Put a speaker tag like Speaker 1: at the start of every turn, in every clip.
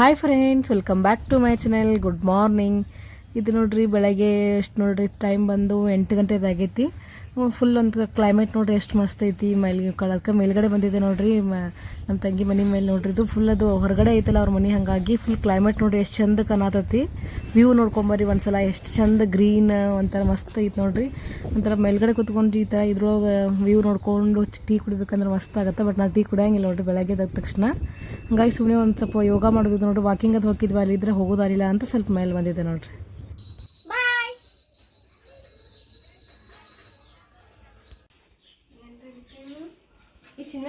Speaker 1: Hi friends welcome back to my channel good morning ಇದು ನೋಡ್ರಿ, ಬೆಳಗ್ಗೆ ಎಷ್ಟು ನೋಡ್ರಿ ಟೈಮ್ ಬಂದು ಎಂಟು ಗಂಟೆದಾಗೈತಿ ಫುಲ್ ಒಂದು ಕ್ಲೈಮೇಟ್ ನೋಡ್ರಿ ಎಷ್ಟು ಮಸ್ತ್ ಐತಿ. ಮೇಲ್ ಕಳದ್ಕ ಮೇಲ್ಗಡೆ ಬಂದಿದೆ ನೋಡ್ರಿ. ನಮ್ಮ ತಂಗಿ ಮನೆ ಮೇಲೆ ನೋಡ್ರಿ ಇದು ಫುಲ್ ಅದು ಹೊರಗಡೆ ಐತಲ್ಲ ಅವ್ರ ಮನೆ ಹಾಗಾಗಿ ಫುಲ್ ಕ್ಲೈಮೇಟ್ ನೋಡ್ರಿ ಎಷ್ಟು ಚಂದ ಕನಾತತಿ ವ್ಯೂ ನೋಡ್ಕೊಂಬರ್ರಿ ಒಂದ್ಸಲ ಎಷ್ಟು ಚಂದ ಗ್ರೀನ್ ಒಂಥರ ಮಸ್ತ್ ಐತಿ ನೋಡ್ರಿ. ಒಂಥರ ಮೇಲ್ಗಡೆ ಕುತ್ಕೊಂಡು ಈ ಥರ ಇದ್ರೊಳಗೆ ವ್ಯೂ ನೋಡ್ಕೊಂಡು ಟೀ ಕುಡಿಬೇಕಂದ್ರೆ ಮಸ್ತ್ ಆಗುತ್ತೆ ಬಟ್ ನಾನು ಟೀ ಕುಡಿಯಂಗಿಲ್ಲ ನೋಡ್ರಿ ಬೆಳಗ್ಗೆ ಎದ್ದ ತಕ್ಷಣ. ಹಂಗಾಗಿ ಸುಮ್ಮನೆ ಒಂದು ಸ್ವಲ್ಪ ಯೋಗ ಮಾಡೋದು ನೋಡ್ರಿ ವಾಕಿಂಗ್ ಅದು ಹೋಗಿದ್ವಿ ಅಲ್ಲಿದ್ರೆ ಹೋಗೋದಾರಿಲ್ಲ ಅಂತ ಸ್ವಲ್ಪ ಮೇಲೆ ಬಂದಿದೆ ನೋಡ್ರಿ.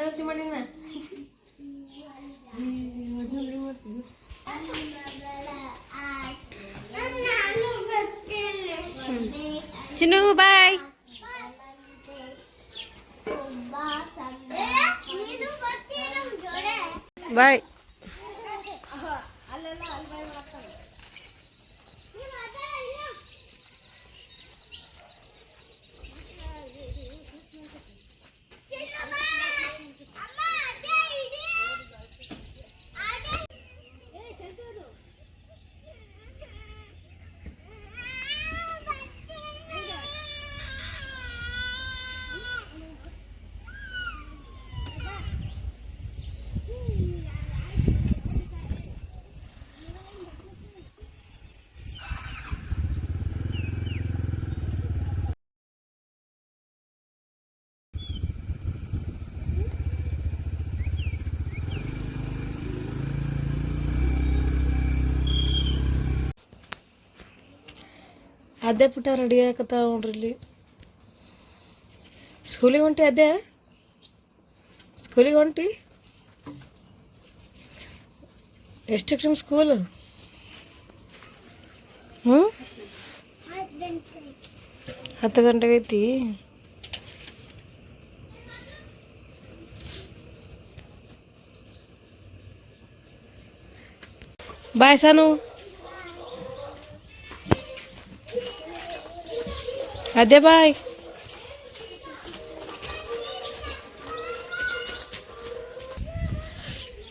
Speaker 2: ಈ ಚಿನ್ನ ಮಾಡಿನ ಚಿನ್ನು ಬಾಯ್ ಬಾಯ್
Speaker 1: ಅದೇ ಪುಟ್ಟ ರೆಡಿ ಆಗತ್ತಾವ ನೋಡ್ರಿ ಇಲ್ಲಿ ಸ್ಕೂಲಿಗೆ ಹೊಂಟಿ ಅದೇ ಸ್ಕೂಲಿಗೆ ಹೊಂಟಿ ಎಷ್ಟಕ್ಕೆ ನಿಮ್ಮ ಸ್ಕೂಲ್ ಹ್ಞೂ ಹತ್ತು ಗಂಟೆಗೆ ಐತಿ ಬಾಯ್ ಸಾನು ಅದೇ ಬಾಯ್.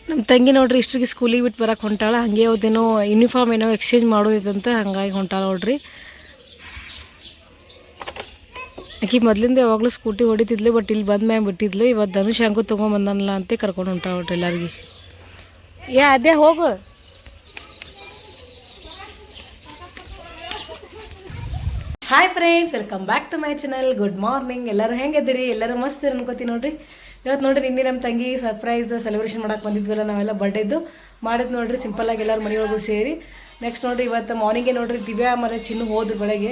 Speaker 1: ನಮ್ಮ ತಂಗಿ ನೋಡ್ರಿ ಇಷ್ಟ್ರಿಗೆ ಸ್ಕೂಲಿಗೆ ಬಿಟ್ಟು ಬರೋಕ್ಕೆ ಹೊಂಟಾಳ. ಹಂಗೆ ಅವ್ರದ್ದೇನೋ ಯೂನಿಫಾರ್ಮ್ ಏನೋ ಎಕ್ಸ್ಚೇಂಜ್ ಮಾಡೋದಿತ್ತಂತ ಹಂಗಾಗಿ ಹೊಂಟಾಳ ನೋಡ್ರಿ. ಆಕೆ ಮೊದಲಿಂದ ಯಾವಾಗಲೂ ಸ್ಕೂಟಿ ಹೊಡಿತಿದ್ಲು ಬಟ್ ಇಲ್ಲಿ ಬಂದ ಮ್ಯಾಗ ಬಿಟ್ಟಿದ್ಲು. ಇವತ್ತು ಧನುಷ್ ಹೆಂಗೂ ತೊಗೊಂಬಂದನಲ್ಲ ಅಂತ ಕರ್ಕೊಂಡು ಹೊಂಟಾಳ ನೋಡ್ರಿ ಎಲ್ಲರಿಗೆ. ಏ ಅದೇ ಹೋಗು. Hi friends welcome back to my channel good morning ಎಲ್ಲರೂ ಹೆಂಗಿದ್ದೀರಿ? ಎಲ್ಲರೂ ಮಸ್ತ್ ಅನ್ಕೋತೀನಿ ನೋಡ್ರಿ. ಇವತ್ತು ನೋಡ್ರಿ ನಿನ್ನೆ ನಮ್ಮ ತಂಗಿ ಸರ್ಪ್ರೈಸ್ ಸೆಲೆಬ್ರೇಷನ್ ಮಾಡಕ್ಕೆ ಬಂದಿದ್ವಲ್ಲ, ನಾವೆಲ್ಲ ಬರ್ಡೇದು ಮಾಡಿದ್ ನೋಡ್ರಿ ಸಿಂಪಲ್ ಆಗಿ ಎಲ್ಲರೂ ಮನೆಯೊಳಗೂ ಸೇರಿ. ನೆಕ್ಸ್ಟ್ ನೋಡ್ರಿ, ಇವತ್ತು ಮಾರ್ನಿಂಗೇ ನೋಡ್ರಿ, ದಿವ್ಯಾ ಮರ ಚಿನ್ನು ಹೋದ್ರು ಬೆಳಗ್ಗೆ.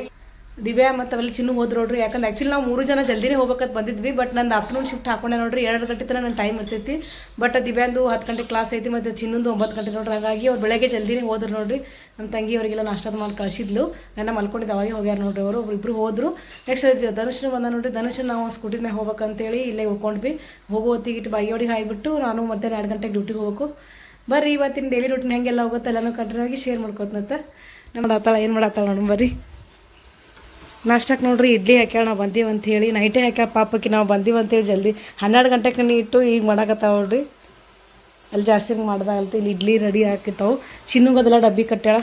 Speaker 1: ದಿವ್ಯಾ ಮತ್ತು ಅವೆಲ್ಲ ಚಿನ್ನು ಹೋದ್ರು ನೋಡ್ರಿ. ಯಾಕಂದ್ರೆ ಆ್ಯಕ್ಚುಲಿ ನಾವು ಮೂರು ಜನ ಜಲ್ದಿನೇ ಹೋಗ್ಬೇಕಂತ ಬಂದಿದ್ವಿ ಬಟ್ ನಂದು ಆಫ್ಟರ್ನೂನ್ ಶಿಫ್ಟ್ ಹಾಕೊಂಡೆ ನೋಡ್ರಿ. ಎರಡು ಗಂಟೆ ತನಕ ನನ್ನ ಟೈಮ್ ಇರ್ತೈತಿ. ಬಟ್ ದಿವ್ಯಾಂದು ಹತ್ತು ಗಂಟೆ ಕ್ಲಾಸ್ ಐತಿ, ಮತ್ತು ಚಿನ್ನೊಂದು ಒಂಬತ್ತು ಗಂಟೆ ನೋಡ್ರಿ. ಹಾಗಾಗಿ ಅವ್ರು ಬೆಳಗ್ಗೆ ಜಲ್ದಿನೇ ಹೋದ್ರು ನೋಡ್ರಿ. ನಮ್ಮ ತಂಗಿ ಅವರಿಗೆಲ್ಲ ನಾಷ್ಟದ ಮಾಡಿ ಕಳಿಸಿದ್ಲು. ನನ್ನ ಮಲ್ಕೊಂಡಿದ್ದು ಅವಾಗೇ ಹೋಗ್ಯಾರ ನೋಡ್ರಿ ಅವರು. ಇಬ್ಬರು ಹೋದರು. ನೆಕ್ಸ್ಟ್ ಧನುಷ್ನ ಬಂದ ನೋಡ್ರಿ. ಧನುಷ್ ನಾವು ಸ್ಕೂಟಿ ಮೇಲೆ ಹೋಗ್ಬೇಕಂತೇಳಿ ಇಲ್ಲೇ ಹೋಗ್ಕೊಂಡ್ವಿ ಹೋಗೋ ಹೊತ್ತಿಗಿಟ್ಟು ಬಾಯಿಯೋಡಿ ಹಾಯ್ಬಿಟ್ಟು ನಾನು ಮತ್ತೆ ಎರಡು ಗಂಟೆಗೆ ಡ್ಯೂಟಿಗೆ ಹೋಗಬೇಕು. ಬರ್ರಿ, ಇವತ್ತಿನ ಡೈಲಿ ರೂಟೀನ್ ಹೆಂಗೆಲ್ಲ ಹೋಗುತ್ತೆ ಎಲ್ಲನೂ ಕಂಟಿನ್ಯೂ ಆಗಿ ಶೇರ್ ಮಾಡ್ಕೋತನತ್ತ ನಮ್ಮ ಏನು ಮಾಡತ್ತಾಳ ನೋಡಿ, ಬರ್ರಿ. ನಾಷ್ಟಕ್ಕೆ ನೋಡ್ರಿ, ಇಡ್ಲಿ ಹಾಕ್ಯಾಳ, ನಾವು ಬಂದೀವಿ ಅಂತ ಹೇಳಿ, ನೈಟೇ ಹಾಕ್ಯಾಳ ಪಾಪಕ್ಕೆ, ನಾವು ಬಂದೀವಿ ಅಂತೇಳಿ ಜಲ್ದಿ. ಹನ್ನೆರಡು ಗಂಟೆಗೆ ನೀ ಇಟ್ಟು ಈಗ ಮಾಡಾಕತ್ತಾವ ನೋಡ್ರಿ. ಅಲ್ಲಿ ಜಾಸ್ತಿ ಹಿಂಗೆ ಮಾಡ್ದಾಗಲ್ತು, ಇಲ್ಲಿ ಇಡ್ಲಿ ರೆಡಿ ಹಾಕಿತ್ತಾವು ಚಿನ್ನಗದೆಲ್ಲ ಡಬ್ಬಿ ಕಟ್ಟ್ಯಾಳ.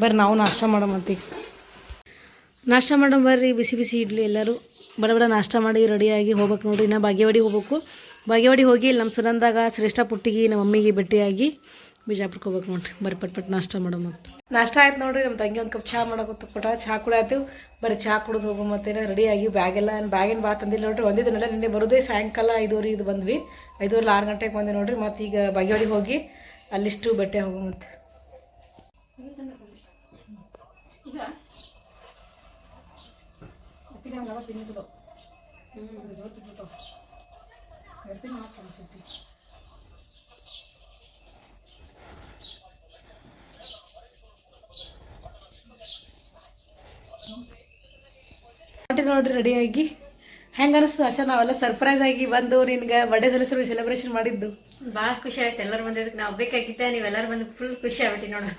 Speaker 1: ಬರ್ರಿ, ನಾವು ನಾಷ್ಟ ಮಾಡಮಂತೀಗ ನಾಷ್ಟ ಮಾಡೋ ಬರ್ರಿ, ಬಿಸಿ ಬಿಸಿ ಇಡ್ಲಿ ಎಲ್ಲರೂ. ಬಡ ಬಡ ನಾಷ್ಟ ಮಾಡಿ ರೆಡಿಯಾಗಿ ಹೋಗ್ಬೇಕು ನೋಡ್ರಿ ನಾ ಬಾಗೇವಾಡಿ ಹೋಗ್ಬೇಕು. ಬಾಗೇವಾಡಿ ಹೋಗಿ ಇಲ್ಲಿ ನಮ್ಮ ಸುನಂದಾಗ ಶ್ರೇಷ್ಠ ಪುಟ್ಟಿಗೆ ನಮ್ಮ ಮಮ್ಮಿಗೆ ಭೇಟಿಯಾಗಿ ಬಿಜಾಪುರಕ್ಕೆ ಹೋಗ್ಬೇಕು ನೋಡ್ರಿ. ಬರೀ ಪಟ್ ಪಟ್ ನಾಷ್ಟ ಮಾಡೋ ಮತ್ತು. ನಾಷ್ಟ ಆಯ್ತು ನೋಡ್ರಿ ನಮ್ಮ ತಂಗಿ ಒಂದು ಕಪ್ ಚಹಾ ಮಾಡಕ್ಕೆ ಕೊಟ್ಟ. ಚಹಾ ಕುಡಿಯಾತೀವಿ. ಬರೀ ಚಹಾ ಕುಡಿದು ಹೋಗೋ ಮತ್ತೆ ಆಗಿ ಬ್ಯಾಗೆಲ್ಲ ಬ್ಯಾಗಿನ ಬಾ ತಂದಿಲ್ಲ ನೋಡ್ರಿ. ಒಂದಿದ್ದನ್ನೆಲ್ಲ ನಿನ್ನೆ ಬರೋದೇ ಸಾಯಂಕಾಲ ಐದುವರೆ ಇದು ಬಂದ್ವಿ. ಐದುವರೆ ಆರು ಗಂಟೆಗೆ ಬಂದೆ ನೋಡ್ರಿ. ಮತ್ತು ಈಗ ಬಾಗೇವಾಡಿ ಹೋಗಿ ಅಲ್ಲಿಷ್ಟು ಬಟ್ಟೆ ಹೋಗೋ ಮತ್ತೆ. ಹೊಂಟಿ ನೋಡ್ರಿ ರೆಡಿಯಾಗಿ ಹೆಂಗೆ ಅನಿಸ್ತು ಅಷ್ಟ ನಾವೆಲ್ಲ ಸರ್ಪ್ರೈಸ್ ಆಗಿ ಬಂದು ನಿನ್ಗೆ ಬರ್ಡೇ ಸೆಲೆಬ್ರೇಷನ್ ಸೆಲೆಬ್ರೇಷನ್ ಮಾಡಿದ್ದು?
Speaker 2: ಭಾಳ ಖುಷಿ ಆಯ್ತು ಎಲ್ಲರೂ ಬಂದಿದ್ದಕ್ಕೆ ನಾವು ಬೇಕಾಗಿದ್ದೆ ನೀವೆಲ್ಲರೂ ಬಂದು ಫುಲ್ ಖುಷಿ ಆಗ್ಬಿಟ್ಟು ನೋಡು.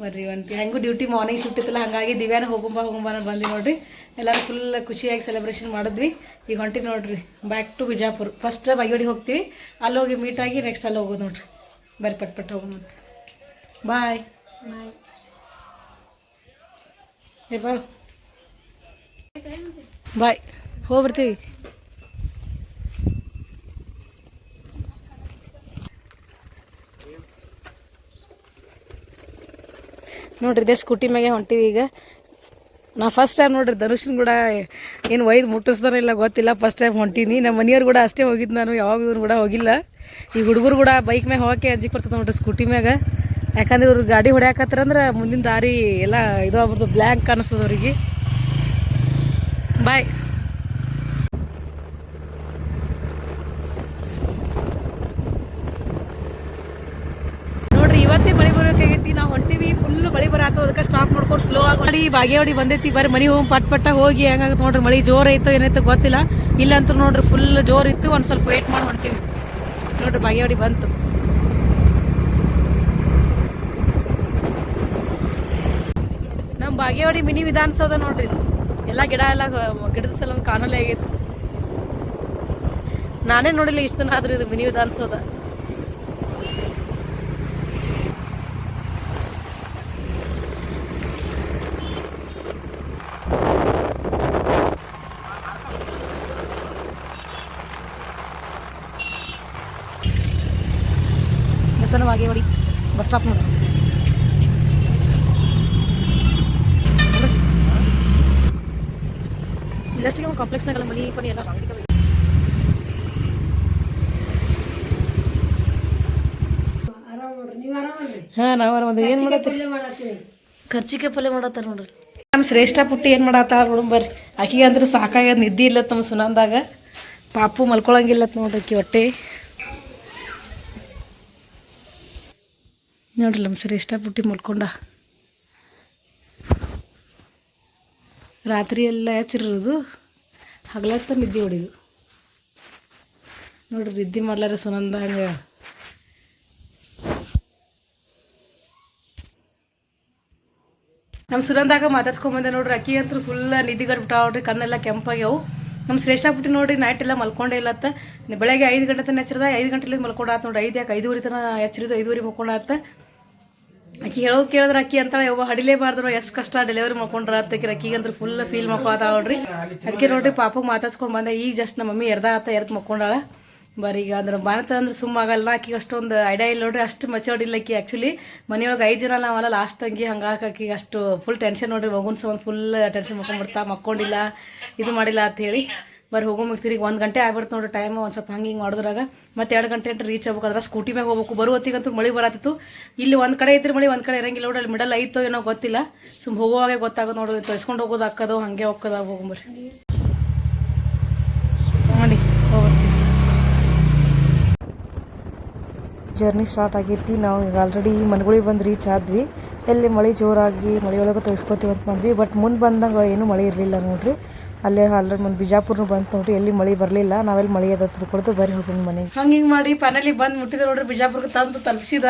Speaker 1: ಬರ್ರಿ ಒಂದು ಹೆಂಗೂ ಡ್ಯೂಟಿ ಮಾರ್ನಿಂಗ್ ಶಿಫ್ಟ್ ಇತ್ತಲ್ಲ ಹಂಗಾಗಿ ದಿವ್ಯಾನ ಹೋಗುಂಬ ಹೋಗುಂಬ ನಾನು ಬಂದು ನೋಡ್ರಿ. ಎಲ್ಲರೂ ಫುಲ್ ಖುಷಿಯಾಗಿ ಸೆಲೆಬ್ರೇಷನ್ ಮಾಡಿದ್ವಿ. ಈಗ ಹೊಂಟಿ ನೋಡ್ರಿ ಬ್ಯಾಕ್ ಟು ಬಿಜಾಪುರ್. ಫಸ್ಟ್ ಬೈಗಡಿ ಹೋಗ್ತೀವಿ ಅಲ್ಲಿ ಹೋಗಿ ಮೀಟ್ ಆಗಿ ನೆಕ್ಸ್ಟ್ ಅಲ್ಲಿ ಹೋಗೋದು ನೋಡ್ರಿ. ಬರ್ರಿ ಪಟ್ ಪಟ್ ಹೋಗೋ ಮತ್ತೆ ಬಾಯ್ ಬಾಯ್ ಬಾರು ಬಾಯ್, ಹೋಗ್ಬಿಡ್ತೀವಿ. ನೋಡ್ರಿ, ಇದೇ ಸ್ಕೂಟಿ ಮ್ಯಾಗೆ ಹೊಂಟಿವಿ ಈಗ. ನಾ ಫಸ್ಟ್ ಟೈಮ್ ನೋಡ್ರಿ, ಧನುಷನ್ ಕೂಡ ಏನು ಒಯ್ದು ಮುಟ್ಟಿಸ್ತಾರ ಇಲ್ಲ ಗೊತ್ತಿಲ್ಲ ಫಸ್ಟ್ ಟೈಮ್ ಹೊಂಟೀನಿ. ನಮ್ಮ ಮನೆಯವ್ರು ಕೂಡ ಅಷ್ಟೇ ಹೋಗಿದ್ದು ನಾನು ಯಾವಾಗ ಇವ್ರು ಕೂಡ ಹೋಗಿಲ್ಲ. ಈ ಹುಡುಗರು ಕೂಡ ಬೈಕ್ ಮ್ಯಾಗೆ ಹೋಗಕ್ಕೆ ಅಜ್ಜಿ ಬರ್ತದೆ ನೋಡ್ರಿ ಸ್ಕೂಟಿ ಮ್ಯಾಗ. ಯಾಕಂದ್ರೆ ಇವ್ರು ಗಾಡಿ ಹೊಡ್ಯಾಕತ್ತಾರಂದ್ರೆ ಮುಂದಿನ ದಾರಿ ಎಲ್ಲ ಇದು ಆಗ್ಬಿಡ್ತು ಬ್ಲ್ಯಾಂಕ್ ಕಾಣಿಸ್ತದೆ ಅವ್ರಿಗೆ. ಬಾಯ್ ನೋಡ್ರಿ, ಇವತ್ತೇ ಮಳೆ ನಾವು ಹೊಂಟಿವಿ ಫುಲ್ ಮಳೆ ಅದಕ್ಕೆ ಸ್ಟಾಪ್ ಮಾಡ್ಕೊಂಡು ಸ್ಲೋ ಆಗಿ ಮಾಡಿ ಬಾಗೇವಾಡಿ ಬಂದೈತಿ. ಬರೀ ಮನೆ ಹೋಗಿ ಪಟ್ ಪಟ್ಟ ಹೋಗಿ ಹೆಂಗಾಗತ್ತೆ ನೋಡ್ರಿ. ಮಳೆ ಜೋರ್ ಐತೋ ಏನೈತೋ ಗೊತ್ತಿಲ್ಲ. ಇಲ್ಲಂತೂ ನೋಡ್ರಿ ಫುಲ್ ಜೋರ್ ಇತ್ತು. ಒಂದು ಸ್ವಲ್ಪ ವೇಟ್ ಮಾಡಿ ಹೊಂಟಿವಿ. ನೋಡ್ರಿ, ಬಾಗೇವಾಡಿ ಬಂತು. ನಮ್ಮ ಬಾಗೇವಾಡಿ ಮಿನಿ ವಿಧಾನಸೌಧ ನೋಡ್ರಿ. ಎಲ್ಲ ಗಿಡ ಎಲ್ಲ, ಗಿಡದ ಸಲ ಕಾಣಲೇ ಆಗೈತಿ ನಾನೇ ನೋಡಿಲ್ಲ ಇಷ್ಟು ದಿನ ಆದ್ರೂ ಇದು ಮಿನಿ ವಿಧಾನಿಸೋದ ಬಸ್ಸನ್ನು ನೋಡಿ ಬಸ್ ಸ್ಟಾಪ್ ನೋಡಿ ಇಲ್ಲಷ್ಟಿಗೆ ಒಂದು ಕಾಂಪ್ಲೆಕ್ಸ್ನಾಗಲ್ಲ ಮನಿ ಪನಿ ಎಲ್ಲ ಹಾಂ ನಾವು ಏನು ಮಾಡತ್ತೀರಿ? ಖರ್ಚಿಗೆ ಪಲ್ಯ ಮಾಡತ್ತಾರ ನೋಡ್ರಿ. ನಮ್ಮ ಶ್ರೇಷ್ಠ ಪುಟ್ಟಿ ಏನು ಮಾಡತ್ತಾರ ನೋಡು ಬರ್ರಿ ಆಕಿಗೆ ಅಂದ್ರೆ ಸಾಕಾಗ್ಯದ ನಿದ್ದೆ ಇಲ್ಲ ತಮ್ಮ ಸುನಂದಾಗ. ಪಾಪು ಮಲ್ಕೊಳಂಗಿಲ್ಲತ್ ನೋಡ್ರಿ ಆಕಿ ಹೊಟ್ಟೆ. ನೋಡ್ರಿ ನಮ್ಮ ಶ್ರೇಷ್ಠ ಪುಟ್ಟಿ ಮಲ್ಕೊಂಡ. ರಾತ್ರಿ ಎಲ್ಲ ಹಚ್ಚಿರೋದು ಹಗಲತ್ತ ನಿದ್ದೆ ಹೊಡಿದು ನೋಡ್ರಿ, ನಿದ್ದೆ ಮಾಡ್ಲಾರ ಸುನಂದ ಹಂಗೆ. ನಮ್ಮ ಸುನಂದಾಗ ಮಾತಾಡ್ಸ್ಕೊಂಬಂದೆ ನೋಡ್ರಿ, ಅಕ್ಕಿ ಅಂತೂ ಫುಲ್ ನಿದ್ದಿಗಟ್ಟು ಕಟ್ಬಿಟ್ಟಾವ್ರಿ ಕಣ್ಣೆಲ್ಲ ಕೆಂಪಾಗ್ಯವು. ನಮ್ಮ ಶ್ರೇಷ್ಠ ಆಗ್ಬಿಟ್ಟು ನೋಡ್ರಿ ನೈಟ್ ಎಲ್ಲ ಮಲ್ಕೊಂಡೇ ಇಲ್ಲತ್ತ. ಬೆಳಗ್ಗೆ ಐದು ಗಂಟೆ ತನಕ ಎಚ್ಚರದ ಐದು ಗಂಟೆಲಿಂದ ಮಲ್ಕೊಂಡಾತ ನೋಡಿ ಐದು ಯಾಕೆ ಐದುವರೆ ತನಕ ಎಚ್ಚರಿದು ಐದುವರೆ ಮಲ್ಕೊಂಡಾತ. ಆಕಿ ಹೇಳೋ ಕೇಳಿದ್ರೆ ಅಕ್ಕಿ ಅಂತಾಳೆ ಹಡಿಲೇ ಹಡಿಲೇಬಾರ್ದು ಎಷ್ಟು ಕಷ್ಟ ಡೆಲಿವರಿ ಮಾಡ್ಕೊಂಡ್ರ ಅತ್ತಕ್ಕೆ ಅಂದ್ರೆ ಫುಲ್ ಫೀಲ್ ಮಾಡ್ಕೋತ ನೋಡ್ರಿ. ಅದಕ್ಕೆ ನೋಡ್ರಿ, ಪಾಪಗೆ ಮಾತಾಡ್ಸ್ಕೊಂಡು ಬಂದೆ, ಈಗ ಜಸ್ಟ್ ನಮ್ಮ ಮಮ್ಮಿ ಎರ್ದ ಆತ, ಎರ್ದು ಮಕ್ಕೊಂಡಾಳ. ಬರೀ ಈಗ ಅಂದ್ರೆ ಬಾಣತ ಅಂದ್ರೆ ಸುಮ್ಮ ಆಗಲ್ಲ, ಆಕಿಗೆ ಅಷ್ಟೊಂದು ಐಡಿಯಾ ಇಲ್ಲ ನೋಡ್ರಿ, ಅಷ್ಟು ಮೆಚೋರ್ಡ್ ಇಲ್ಲ ಆಕಿ ಆ್ಯಕ್ಚುಲಿ ಮನೆಯೊಳಗೆ ಐದು ಜನ ನಾವಲ್ಲ ಲಾಸ್ಟ್ ತಂಗಿ ಹಂಗಾಗಿ ಆಕಿಗೆ ಅಷ್ಟು ಫುಲ್ ಟೆನ್ಷನ್ ನೋಡ್ರಿ, ಮಗುನ ಸಮ ಫುಲ್ ಟೆನ್ಷನ್ ಮಾಡ್ಕೊಂಡ್ಬಿಡ್ತಾ ಮಕ್ಕೊಂಡಿಲ್ಲ, ಇದು ಮಾಡಿಲ್ಲ ಅಂತ ಹೇಳಿ. ಬರೀ ಹೋಗೋ ಈಗ ಒಂದು ಗಂಟೆ ಆಗ್ಬಿಡ್ತು ನೋಡ್ರಿ ಟೈಮ್ ಒಂದು ಸ್ವಲ್ಪ ಹಂಗೆ ಹಿಂಗೆ ಮಾಡಿದ್ರಾಗ. ಮತ್ತೆ ಎರಡು ಗಂಟೆ ಅಂತ ರೀಚ್ ಆಗ್ಬೇಕಾದ್ರೆ ಸ್ಕೂಟಿ ಮ್ಯಾಗ ಹೋಗ್ಬೇಕು. ಬರೋ ಹೊತ್ತಿಗಂತೂ ಮಳೆ ಬರತ್ತಿತ್ತು ಇಲ್ಲಿ ಒಂದು ಕಡೆ ಐತ್ರಿ ಮಳೆ, ಒಂದು ಕಡೆ ಇರಂಗಿಲ್ಲ. ನೋಡಿ ಅಲ್ಲಿ ಮಿಡಲ್ ಐತೋ ಏನೋ ಗೊತ್ತಿಲ್ಲ. ಸುಮ್ ಹೋಗುವಾಗೆ ಗೊತ್ತಾಗೋದು ನೋಡೋದು ತೊಯ್ಸ್ಕೊಂಡು ಹೋಗೋದು ಹಾಕೋದು, ಹಾಗೆ ಹೋಗೋದು ಹೋಗ್ಬರಿ ಮಾಡಿ ಹೋಗ್ಬರ್ತೀವಿ ಜರ್ನಿ ಸ್ಟಾರ್ಟ್ ಆಗೈತಿ. ನಾವು ಈಗ ಆಲ್ರೆಡಿ ಮನೆಗಳಿಗೆ ಬಂದು ರೀಚ್ ಆದ್ವಿ. ಎಲ್ಲಿ ಮಳೆ ಜೋರಾಗಿ ಮಳೆಯೊಳಗೆ ತೆಗೆಸ್ಕೋತೀವಿ ಅಂತ ಮಾಡಿದ್ವಿ. ಬಟ್ ಮುಂದೆ ಬಂದಂಗೆ ಏನು ಮಳೆ ಇರಲಿಲ್ಲ ನೋಡ್ರಿ. ಅಲ್ಲೇ ಆಲ್ರೆಡಿ ಮುಂದೆ ಬಿಜಾಪುರ್ ಬಂತು ನೋಡ್ರಿ ಎಲ್ಲಿ ಮಳೆ ಬರಲಿಲ್ಲ ನಾವೆಲ್ಲಿ ಮಳೆ ಅದ ತಿಳ್ಕೊಳ್ತು ಬರೀ ಹೋಗೋಣ ಮನೆಗೆ ಹಂಗೆ ಹಿಂಗೆ ಮಾಡಿ ಫೈನಲಿ ಬಂದು ಮುಟ್ಟಿದ ನೋಡ್ರಿ ಬಿಜಾಪುರ್ಗೆ ತಂದು ತಲುಪಿಸಿದ.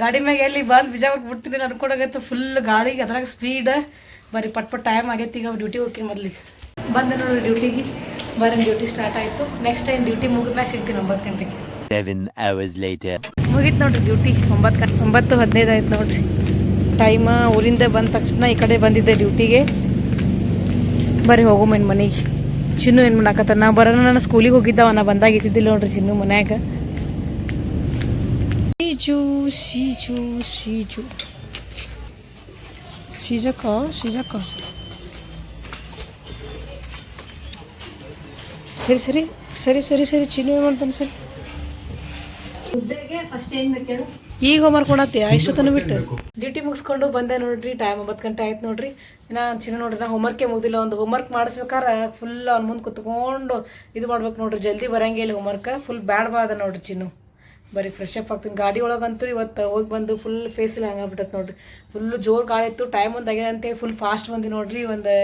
Speaker 1: ಗಾಡಿ ಮ್ಯಾಗ ಎಲ್ಲಿ ಬಂದು ಬಿಜಾಪುರ್ಗೆ ಬಿಡ್ತೀನಿ ಅನ್ಕೊಂಡಾಗೈತೆ ಫುಲ್ ಗಾಳಿಗೆ ಅದ್ರಾಗ ಸ್ಪೀಡ್ ಬರೀ ಪಟ್ ಪಟ್ ಟೈಮ್ ಆಗೈತಿ ಈಗ ಡ್ಯೂಟಿ ಹೋಗಿ ಮೊದ್ಲಿಗೆ ಬಂದೆ ನೋಡ್ರಿ ಡ್ಯೂಟಿಗೆ ಬರೀ ಡ್ಯೂಟಿ ಸ್ಟಾರ್ಟ್ ಆಯಿತು. ನೆಕ್ಸ್ಟ್ ಟೈಮ್ ಡ್ಯೂಟಿ ಮುಗಿದ್ಮೇಲೆ ಸಿಗ್ತೀನಿ ಒಂಬತ್ತು ಗಂಟೆಗೆ.
Speaker 3: Seven hours later.
Speaker 1: ಮುಗಿತು ನೋಡ್ರಿ ಡ್ಯೂಟಿ ಒಂಬತ್ತು ಒಂಬತ್ತು ಹದಿನೈದು ಆಯ್ತು ನೋಡ್ರಿ. ಟೈಮ ಊರಿಂದ ಬಂದ ತಕ್ಷಣ ಈ ಕಡೆ ಬಂದಿದ್ದೆ ಡ್ಯೂಟಿಗೆ ಬರ್ರಿ ಹೋಗೋ ಮನೆ ಮನೆಗೆ. ಚಿನ್ನು ಏನು ಮಾಡಾಕತ್ತ ನಾ ಬರೋಣ ನಾನು ಸ್ಕೂಲಿಗೆ ಹೋಗಿದ್ದವ ನಾ ಬಂದಾಗ ಇದ್ದಿದ್ದಿಲ್ಲ ನೋಡ್ರಿ ಚಿನ್ನು ಮನ್ಯಾಗ. ಶೀಜು ಶೀಜು ಶೀಜು ಶೀಜಕ್ಕ ಶೀಜಕ್ಕ ಸರಿ ಸರಿ ಸರಿ ಸರಿ ಸರಿ ಚಿನ್ನು ಏನು ಮಾಡ್ತಾನೆ ಸರಿ?
Speaker 2: ಫಸ್ಟ್ ಏನು ಬೇಕು
Speaker 1: ಈಗ ಹೋಮ್ವರ್ಕ್ ಕೊಡತ್ತೆ ಐಷ್ಟು ತನಕ ಬಿಟ್ಟು. ಡ್ಯೂಟಿ ಮುಗಿಸ್ಕೊಂಡು ಬಂದೆ ನೋಡ್ರಿ ಟೈಮ್ ಒಂಬತ್ತು ಗಂಟೆ ಆಯ್ತು ನೋಡ್ರಿ. ನಾ ಚಿನ್ನ ನೋಡ್ರಿ, ನಾ ಹೋಮ್ವರ್ಕೇ ಮುಗಿದಿಲ್ಲ, ಒಂದು ಹೋಮ್ವರ್ಕ್ ಮಾಡಿಸ್ಬೇಕಾರೆ ಫುಲ್ ಅವ್ನ ಮುಂದೆ ಕುತ್ಕೊಂಡು ಇದು ಮಾಡ್ಬೇಕು ನೋಡ್ರಿ. ಜಲ್ದಿ ಬರಂಗಿಲ್ಲ ಹೋಮ್ವರ್ಕ್ ಫುಲ್ ಬ್ಯಾಡ್ ಬಾದ ನೋಡ್ರಿ ಚಿನ್ನು. ಬರೀ ಫ್ರೆಶ್ ಅಪ್ ಆಗ್ತೀನಿ. ಗಾಡಿ ಒಳಗಂತೂ ಇವತ್ತು ಹೋಗಿ ಬಂದು ಫುಲ್ ಫೇಸಲ್ಲಿ ಹಂಗಾಗ್ಬಿಟ್ಟತ್ ನೋಡ್ರಿ. ಫುಲ್ ಜೋರು ಗಾಳಿ ಇತ್ತು ಟೈಮ್ ಒಂದು ಆಗ್ಯದ ಅಂತೇಳಿ ಫುಲ್ ಫಾಸ್ಟ್ ಬಂದಿ ನೋಡ್ರಿ. ಒಂದು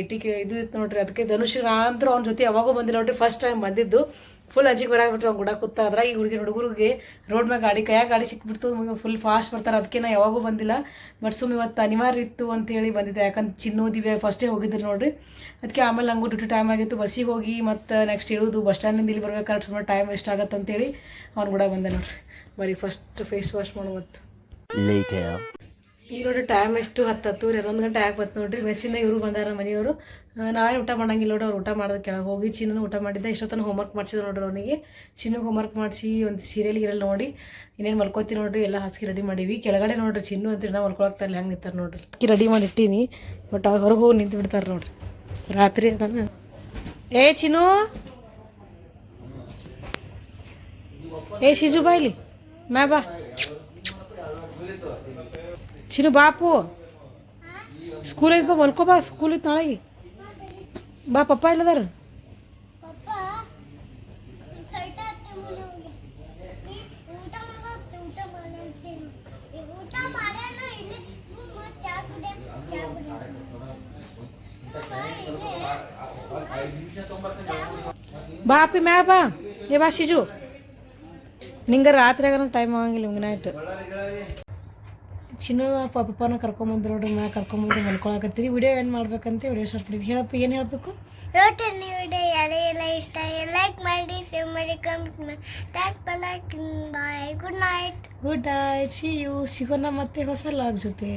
Speaker 1: ಏಟಿಗೆ ಇದು ಇತ್ತು ನೋಡ್ರಿ. ಅದಕ್ಕೆ ಧನುಷ್ ನಾನಂತೂ ಅವ್ನ ಜೊತೆ ಯಾವಾಗೂ ಬಂದಿಲ್ಲ ನೋಡ್ರಿ. ಫಸ್ಟ್ ಟೈಮ್ ಬಂದಿದ್ದು. ಫುಲ್ ಅಜ್ಜಿ ಬರಾಕ್ಬಿಟ್ರು ಅವ್ನು ಗುಡ ಆದ್ರೆ ಈ ಹುಡುಗಿ ಹುಡುಗರಿಗೆ ರೋಡ್ ಮ್ಯಾಗ ಗಾಡಿ, ಕೈಯಾಗ ಗಾಡಿ ಸಿಕ್ಬಿಡ್ತು. ಫುಲ್ ಫಾಸ್ಟ್ ಬರ್ತಾರೆ. ಅದಕ್ಕೆ ನಾ ಯಾವಾಗೂ ಬಂದಿಲ್ಲ. ಬಟ್ ಸುಮ್ಮನೆ ಇವತ್ತು ಅನಿವಾರ್ಯ ಇತ್ತು ಅಂತೇಳಿ ಬಂದಿದ್ದೆ. ಯಾಕಂದ್ರೆ ಚಿನ್ನೋದಿವೆ ಫಸ್ಟೇ ಹೋಗಿದ್ರು ನೋಡ್ರಿ. ಅದಕ್ಕೆ ಆಮೇಲೆ ನಂಗೂ ಡ್ಯೂಟಿ ಟೈಮ್ ಆಗಿತ್ತು. ಬಸ್ಸಿಗೆ ಹೋಗಿ ಮತ್ತು ನೆಕ್ಸ್ಟ್ ಇಳಿದು ಬಸ್ ಸ್ಟ್ಯಾಂಡಿಂದ ಇಲ್ಲಿ ಬರ್ಬೇಕಾದ್ರೆ ಸುಮ್ಮನೆ ಟೈಮ್ ವೇಸ್ಟ್ ಆಗತ್ತೆ ಅಂತೇಳಿ ಅವ್ನು ಕೂಡ ಬಂದೆ ನೋಡ್ರಿ. ಬರೀ ಫಸ್ಟ್ ಫೇಸ್ ವಾಶ್
Speaker 3: ಮಾಡುವತ್ತು.
Speaker 1: ಈಗ ನೋಡ್ರಿ ಟೈಮ್ ಎಷ್ಟು? ಹತ್ತು ಹತ್ತೂರಿ ಹನ್ನೊಂದು ಗಂಟೆ ಆಗ್ಬತ್ತು ನೋಡ್ರಿ. ಮೆಸ್ಸಿನ ಇವರು ಬಂದಾರ ಮನೆಯವರು. ನಾವೇನು ಊಟ ಮಾಡಂಗಿಲ್ಲ ನೋಡ್ರಿ ಅವ್ರು ಊಟ ಮಾಡೋದು ಕೆಳಗೆ ಹೋಗಿ ಚಿನ್ನೂ ಊಟ ಮಾಡಿದ್ದೆ. ಇಷ್ಟೊತ್ತನ ಹೋಮ್ವರ್ಕ್ ಮಾಡಿಸಿದ್ರು ನೋಡ್ರಿ ಅವನಿಗೆ. ಚಿನ್ನಗೆ ಹೋಮ್ವರ್ಕ್ ಮಾಡಿಸಿ ಒಂದು ಸೀರಿಯಲ್ ಗಿರಲ್ ನೋಡಿ, ಇನ್ನೇನು ಮಲ್ಕೋತಿ ನೋಡ್ರಿ, ಎಲ್ಲ ಹಾಸಿಗೆ ರೆಡಿ ಮಾಡೀವಿ. ಕೆಳಗಡೆ ನೋಡ್ರಿ ಚಿನ್ನು ಅಂತ ನಾವು ಮಲ್ಕೊಳಕ್ತಾ ಇಲ್ಲ ಹೆಂಗೆ ನಿಂತಾರೆ ನೋಡ್ರಿ. ಅಕ್ಕಿ ರೆಡಿ ಮಾಡಿ ಇಟ್ಟೀನಿ ಬಟ್ ಅವ್ರು ಹೊರಗೆ ಹೋಗಿ ನಿಂತು ಬಿಡ್ತಾರೆ ನೋಡ್ರಿ. ರಾತ್ರಿ ಅದನ್ನ. ಏ ಚಿನ್ನು! ಏ ಶಿಜು ಬಾಯ್ಲಿ ಮ್ಯಾ ಬಾ. ಚಿನ್ನು ಬಾಪು ಸ್ಕೂಲ್ ಐತೆ ಬಾ ಮಲ್ಕೋ ಬಾ ಸ್ಕೂಲ್ ಐತೆ ನಾಳೆಗೆ ಬಾ ಪಪ್ಪ ಇಲ್ಲದಾರ ಬಾ ಅಪ್ಪಿ ಮ್ಯಾ ಬಾ ಏ ಬಾ ಶಿಜು ನಿಂಗೆ ರಾತ್ರಿಯಾಗ ಟೈಮ್ ಆಗಂಗಿಲ್ಲ ಹಿಂಗೆ ನೈಟ್ ಚಿನ್ನ ಪಪ್ಪನ ಕರ್ಕೊಂಬಂದು ನೋಡ್ರಿ ಮ್ಯಾ ಕರ್ಕೊಂಬಂದು ಮಲ್ಕೊಳಕತ್ತೀರಿ ವಿಡಿಯೋ ಏನು ಮಾಡ್ಬೇಕಂತ ವಿಡಿಯೋ ಸ್ಟಾರ್ಟ್ ಮಾಡಿದ್ವಿ ಹೇಳಪ್ಪ ಏನು ಹೇಳಬೇಕು?
Speaker 4: ಇವತ್ತಿನ ವಿಡಿಯೋ ಯಾರಿಗೆಲ್ಲ ಇಷ್ಟ ಲೈಕ್ ಮಾಡಿ ಸೇವ್ ಮಾಡಿ ಕಮೆಂಟ್ ಮಾಡಿ thank bye good night
Speaker 1: good night see you ಸಿಗೋಣ ಮತ್ತೆ ಹೊಸ ಲಾಗ್ ಜೊತೆ.